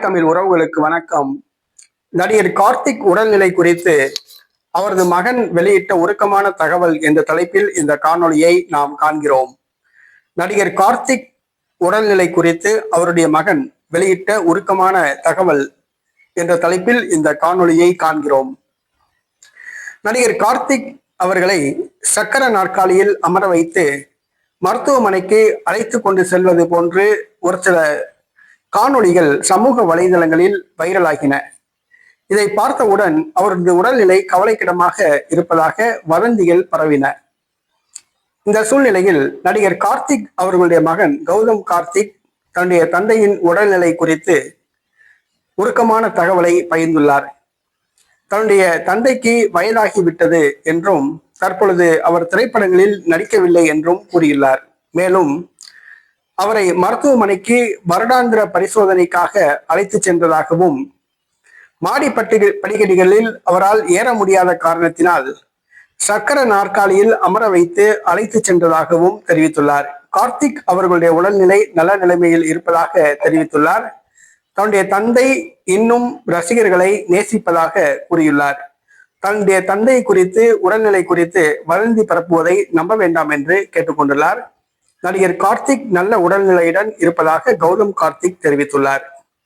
தமிழ் உறவுகளுக்கு வணக்கம். நடிகர் கார்த்திக் உடல்நிலை குறித்து அவரது மகன் வெளியிட்ட உருக்கமான தகவல் என்ற தலைப்பில் இந்த காணொளியை நாம் காண்கிறோம். நடிகர் கார்த்திக் உடல்நிலை குறித்து அவருடைய மகன் வெளியிட்ட உருக்கமான தகவல் என்ற தலைப்பில் இந்த காணொளியை காண்கிறோம். நடிகர் கார்த்திக் அவர்களை சக்கர நாற்காலியில் அமர வைத்து மருத்துவமனைக்கு அழைத்து கொண்டு செல்வது போன்று ஒரு சில காணொளிகள் சமூக வலைதளங்களில் வைரலாகின. இதை பார்த்தவுடன் அவரது உடல்நிலை கவலைக்கிடமாக இருப்பதாக வதந்திகள் பரவின. இந்த சூழ்நிலையில் நடிகர் கார்த்திக் அவர்களுடைய மகன் கௌதம் கார்த்திக் தன்னுடைய தந்தையின் உடல்நிலை குறித்து உருக்கமான தகவலை பகிர்ந்துள்ளார். தன்னுடைய தந்தைக்கு வயதாகிவிட்டது என்றும் தற்பொழுது அவர் திரைப்படங்களில் நடிக்கவில்லை என்றும் கூறியுள்ளார். மேலும் அவரை மருத்துவமனைக்கு வருடாந்திர பரிசோதனைக்காக அழைத்து சென்றதாகவும் மாடி பட்டி படிக்கடிகளில் அவரால் ஏற முடியாத காரணத்தினால் சக்கர நாற்காலியில் அமர வைத்து அழைத்து சென்றதாகவும் தெரிவித்துள்ளார். கார்த்திக் அவர்களுடைய உடல்நிலை நல்ல நிலைமையில் இருப்பதாக தெரிவித்துள்ளார். தன்னுடைய தந்தை இன்னும் ரசிகர்களை நேசிப்பதாக கூறியுள்ளார். தன்னுடைய தந்தை குறித்து உடல்நிலை குறித்து வதந்தி பரப்புவதை நம்ப வேண்டாம் என்று கேட்டுக்கொண்டுள்ளார். நடிகர் கார்த்திக் நல்ல உடல்நிலையுடன் இருப்பதாக கௌதம் கார்த்திக் தெரிவித்துள்ளார்.